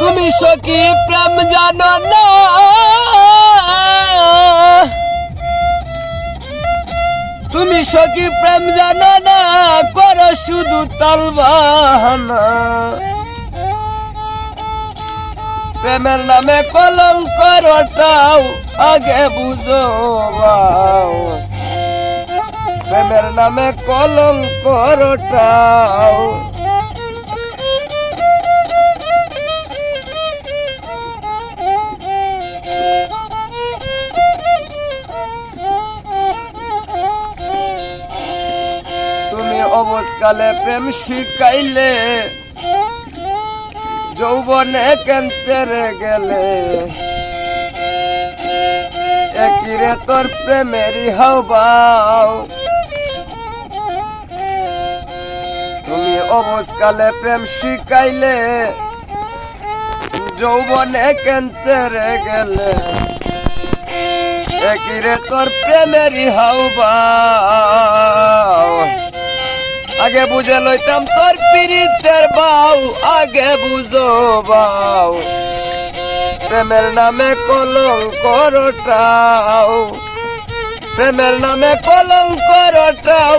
তুমি সখী প্রেম জানো না তুমি সখী প্রেম জানো না করো শুধু তালবাহানা প্রেমের নামে কলঙ্ক রটাও আগে বুঝো। প্রেমের নামে কলঙ্ক রটাও অবসকালে প্রেম শিখাইলে, যৌবনে কেন্তেরে গেলে। একিরে তোর প্রেমেরই হাওবাও তুমি অবসকালে প্রেম শিখাইলে, যৌবনে কেন্তেরে গেলে। একিরে তোর প্রেমেরই হাওবাও আগে বুঝে লইতাম তোর পিরিতের বাউ, আগে বুঝো বাউ। প্রেমের নামে কলঙ্ক রটাও প্রেমের নামে কলঙ্ক রটাও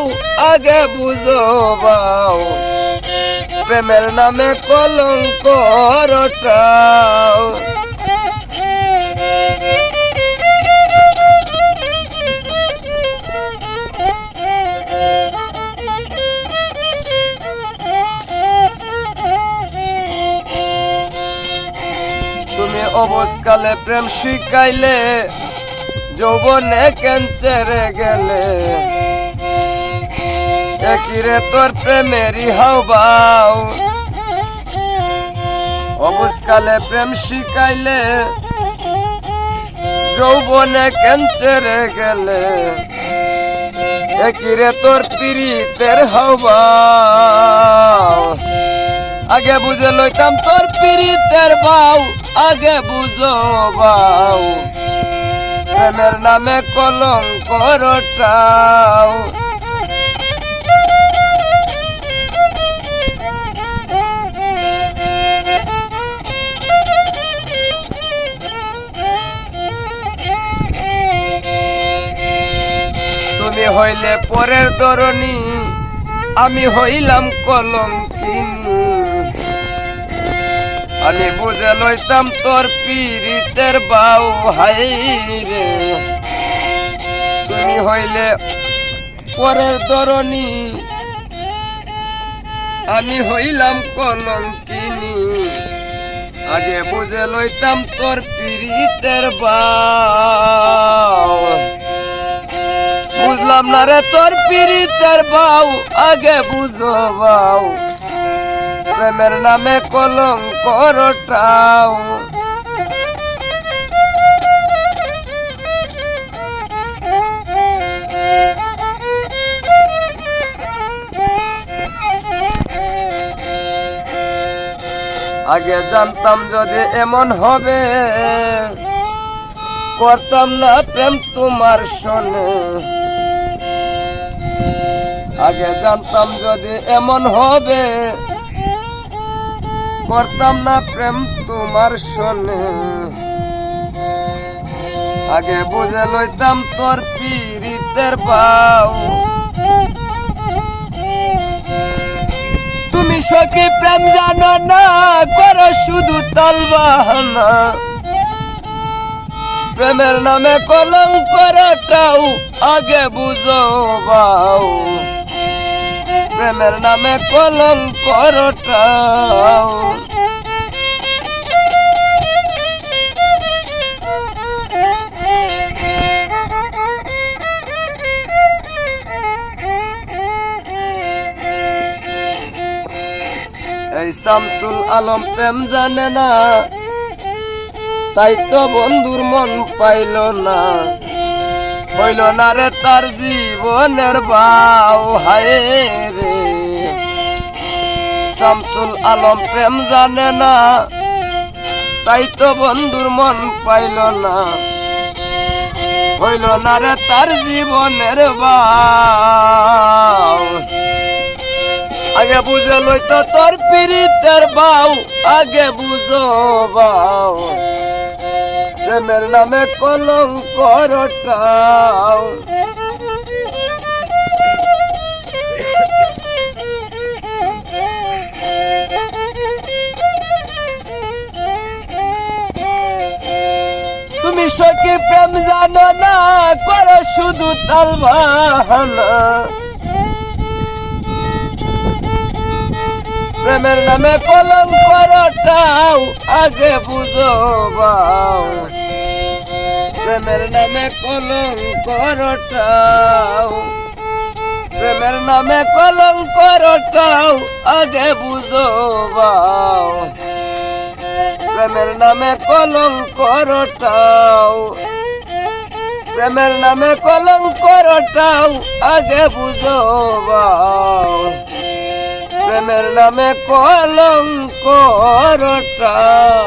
আগে বুঝো বাউ। প্রেমের নামে কলঙ্ক রটাও অবসকালে প্রেম শিখাইলে যৌবনে ক্যান্সারে গেলে। একিরে তোর প্রেমেরই হাওবাও। অবসকালে প্রেম শিখাইলে যৌবনে ক্যান্সারে গেলে। একিরে তোর পিরিতের হাওবাও। আগে বুঝে লইতাম তোর পিরিতের বাউ। আগে বুঝো বাউ। প্রেমের নামে কলঙ্ক রটাও তুমি হইলে পরের দরনি আমি হইলাম কলঙ্কিনী। আমি বুঝে লইতাম তোর পীড়িতের বাউ, হাই রে। তুমি হইলে পরের দরনি আমি হইলাম কলঙ্কিনী। আগে বুঝে লইতাম তোর পীড়িতের বাউ। বুঝলাম না রে তোর পীড়িতের বাউ, আগে বুঝো বাউ। প্রেমের নামে কলঙ্ক রটাও আগে জানতাম যদি এমন হবে, করতাম না প্রেম তোমার শোনে আগে জানতাম যদি এমন হবে করতাম না প্রেম তোমার শোনে আগে বুঝে লইতাম তোর পীড়িতের বাউ। তুমি সখী প্রেম জানো না, করো শুধু তালবাহানা প্রেমের নামে কলঙ্ক রটাও, আগে বুঝো বাউ। প্রেমের নামে কলঙ্ক রটাও এই শামসুল আলম প্রেম জানে না, তাই তো বন্ধুর মন পাইল না। হইল না রে তার জীবনের বাউ হায় রে। শামসুল আলম প্রেম জানে না, তাই তো বন্ধুর মন পাইল না। হইল না রে তার জীবনের বাউ আগে বুঝে লই তো তোর পিরিতের বাউ আগে বুঝো বাউ প্রেমের নামে কলঙ্ক প্রেম জানো না, করো শুধু তাল প্রেমের নামে কলম করটাও আগে বুঝো প্রেমের নামে কলম করটাও প্রেমের নামে কলম করটাও আগে বুঝো প্রেমের নামে কলঙ্ক রটাও প্রেমের নামে কলঙ্ক রটাও আগে বুঝো প্রেমের নামে কলঙ্ক করটাও